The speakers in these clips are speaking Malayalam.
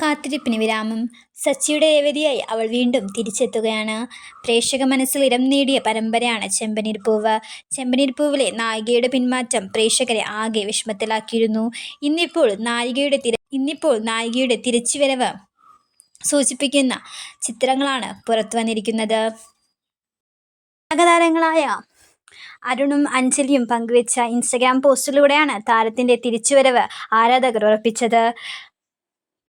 കാത്തിരിപ്പിന് വിരാമം. സച്ചിയുടെ രേവതിയായി അവൾ വീണ്ടും തിരിച്ചെത്തുകയാണ്. പ്രേക്ഷക മനസ്സിൽ ഇടം നേടിയ പരമ്പരയാണ് ചെമ്പനീർ പൂവ്. ചെമ്പനീർ പൂവിലെ നായികയുടെ പിന്മാറ്റം പ്രേക്ഷകരെ ആകെ വിഷമത്തിലാക്കിയിരുന്നു. ഇന്നിപ്പോൾ നായികയുടെ തിര ഇന്നിപ്പോൾ നായികയുടെ തിരിച്ചുവരവ് സൂചിപ്പിക്കുന്ന ചിത്രങ്ങളാണ് പുറത്തു വന്നിരിക്കുന്നത്. നഗതാരങ്ങളായ അരുണും അഞ്ജലിയും പങ്കുവച്ച ഇൻസ്റ്റഗ്രാം പോസ്റ്റിലൂടെയാണ് താരത്തിന്റെ തിരിച്ചുവരവ് ആരാധകർ ഉറപ്പിച്ചത്.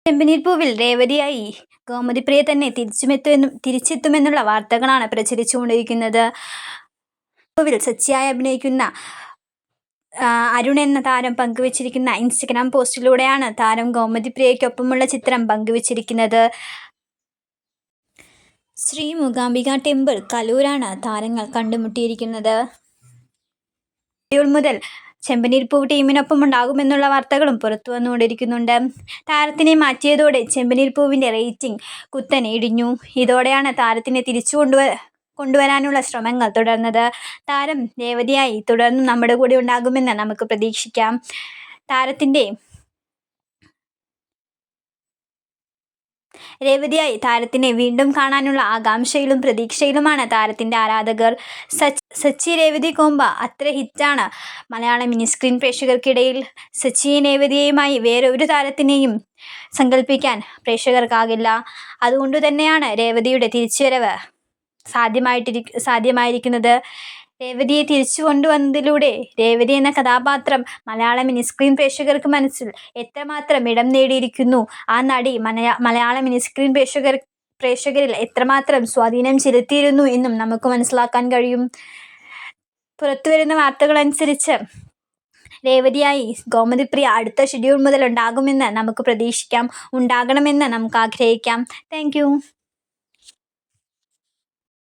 ചെമ്പനീർ പൂവിൽ രേവതിയായി. ഗോമതിപ്രിയ തന്നെ തിരിച്ചുമെത്തുമെന്നും തിരിച്ചെത്തുമെന്നുള്ള വാർത്തകളാണ് പ്രചരിച്ചുകൊണ്ടിരിക്കുന്നത്. പൂവിൽ സച്ചിയായി അഭിനയിക്കുന്ന അരുൺ എന്ന താരം പങ്കുവച്ചിരിക്കുന്ന ഇൻസ്റ്റഗ്രാം പോസ്റ്റിലൂടെയാണ് താരം ഗോമതിപ്രിയയ്ക്കൊപ്പമുള്ള ചിത്രം പങ്കുവച്ചിരിക്കുന്നത്. ശ്രീ മൂകാംബിക ടെമ്പിൾ കലൂരാണ് താരങ്ങൾ കണ്ടുമുട്ടിയിരിക്കുന്നത്. മുതൽ ചെമ്പനീർ പൂവ് ടീമിനൊപ്പം ഉണ്ടാകുമെന്നുള്ള വാർത്തകളും പുറത്തു വന്നുകൊണ്ടിരിക്കുന്നുണ്ട്. താരത്തിനെ മാറ്റിയതോടെ ചെമ്പനീർ പൂവിന്റെ റേറ്റിംഗ് കുത്തനെ ഇടിഞ്ഞു ഇതോടെയാണ് താരത്തിനെ തിരിച്ചു കൊണ്ടുവ കൊണ്ടുവരാനുള്ള ശ്രമങ്ങൾ തുടർന്നത്. താരം രേവതിയായി തുടർന്നും നമ്മുടെ കൂടെ ഉണ്ടാകുമെന്ന് നമുക്ക് പ്രതീക്ഷിക്കാം. താരത്തിന്റെ രേവതിയായി താരത്തിനെ വീണ്ടും കാണാനുള്ള ആകാംക്ഷയിലും പ്രതീക്ഷയിലുമാണ് താരത്തിന്റെ ആരാധകർ. സച്ച് രേവതി കോമ്പ അത്ര ഹിറ്റാണ്. മലയാള മിനി സ്ക്രീൻ പ്രേക്ഷകർക്കിടയിൽ സച്ചിയെ രേവതിയുമായി വേറെ ഒരു താരത്തിനെയും സങ്കല്പിക്കാൻ പ്രേക്ഷകർക്കാകില്ല. അതുകൊണ്ട് തന്നെയാണ് രേവതിയുടെ തിരിച്ചുവരവ് സാധ്യമായിട്ടിരി സാധ്യമായിരിക്കുന്നത്. രേവതിയെ തിരിച്ചു കൊണ്ടുവന്നതിലൂടെ രേവതി എന്ന കഥാപാത്രം മലയാള മിനിസ്ക്രീൻ പ്രേക്ഷകർക്ക് മനസ്സിൽ എത്രമാത്രം ഇടം നേടിയിരിക്കുന്നു. ആ നടി മലയാ മലയാള മിനിസ്ക്രീൻ പ്രേക്ഷകർ പ്രേക്ഷകരിൽ എത്രമാത്രം സ്വാധീനം ചെലുത്തിയിരുന്നു എന്നും നമുക്ക് മനസ്സിലാക്കാൻ കഴിയും. പുറത്തുവരുന്ന വാർത്തകൾ അനുസരിച്ച് രേവതിയായി ഗോമതിപ്രിയ അടുത്ത ഷെഡ്യൂൾ മുതൽ ഉണ്ടാകുമെന്ന് നമുക്ക് പ്രതീക്ഷിക്കാം. ഉണ്ടാകണമെന്ന് നമുക്ക് ആഗ്രഹിക്കാം. താങ്ക്